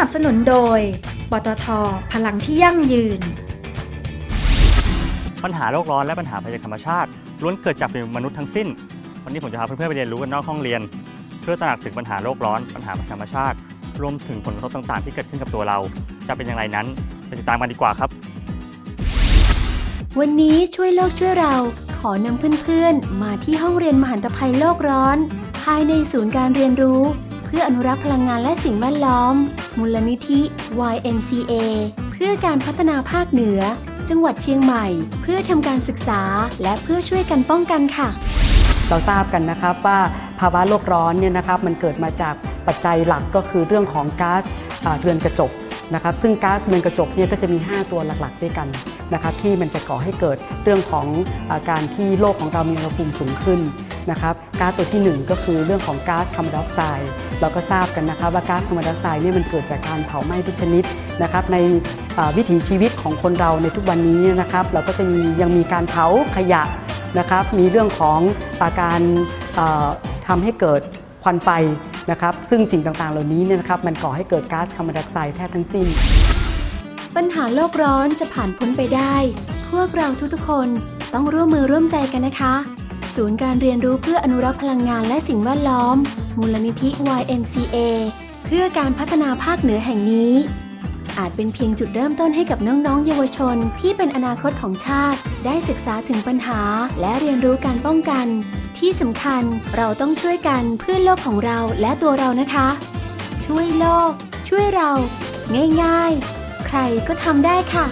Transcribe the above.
นับสนุนโดย ปตท พลังที่ยั่งยืน ปัญหาโลกร้อนและปัญหาภัยธรรมชาติล้วนเกิดจากมนุษย์ทั้งสิ้น วันนี้ผมจะพาเพื่อนๆไปเรียนรู้กันนอกห้องเรียน เพื่อตระหนักถึงปัญหาโลกร้อน ปัญหาภัยธรรมชาติ รวมถึงผลกระทบต่างๆ ที่เกิดขึ้นกับตัวเรา จะเป็นอย่างไรนั้นไปติดตามกันดีกว่าครับ วันนี้ช่วยโลกช่วยเรา ขอนำเพื่อนๆ มาที่ห้องเรียนมหันตภัยโลกร้อน ภายในศูนย์การเรียนรู้ เพื่ออนุรักษ์พลังงานและสิ่งแวดล้อม มูลนิธิ YMCA เพื่อการพัฒนาภาคเหนือ จังหวัดเชียงใหม่ เพื่อทำการศึกษาและเพื่อช่วยกันป้องกันค่ะ เราทราบกันนะครับว่าภาวะโลกร้อนเนี่ยนะครับมันเกิดมาจากปัจจัยหลักก็คือเรื่องของก๊าซเรือนกระจก นะครับซึ่งก๊าซเรือนกระจกเนี่ยก็จะมี 5 ตัวหลักๆ ด้วยกันนะครับที่มันจะก่อให้เกิดเรื่องของอาการที่โลกของเรามีอุณหภูมิสูงขึ้นนะครับก๊าซตัวที่ 1 ก็คือเรื่องของก๊าซคาร์บอนไดออกไซด์เราก็ทราบกันนะครับว่าก๊าซคาร์บอนไดออกไซด์เนี่ยมันเกิดจากการเผาไหม้ทุกชนิดนะครับในวิถีชีวิตของคนเราในทุกวันนี้นะครับเราก็จะยังมีการเผาขยะนะครับมีเรื่องของอาการเอ่อทำให้เกิดควันไฟ นะครับซึ่งสิ่งต่างๆ เหล่านี้เนี่ยนะครับมันก่อให้เกิดก๊าซคาร์บอนไดออกไซด์แทบทั้งสิ้น ปัญหาโลกร้อนจะผ่านพ้นไปได้ พวกเราทุกๆคนต้องร่วมมือร่วมใจกันนะคะ ศูนย์การเรียนรู้เพื่ออนุรักษ์พลังงานและสิ่งแวดล้อม มูลนิธิ YMCA เพื่อการพัฒนาภาคเหนือแห่งนี้ อาจเป็นเพียงจุดเริ่มต้นให้กับน้องๆ เยาวชน ที่เป็นอนาคตของชาติ ได้ศึกษาถึงปัญหา และเรียนรู้การป้องกัน ที่สำคัญเราต้องช่วยกันเพื่อโลกของเราและตัวเรานะคะ ช่วยโลก ช่วยเรา ง่ายๆ ใครก็ทำได้ค่ะ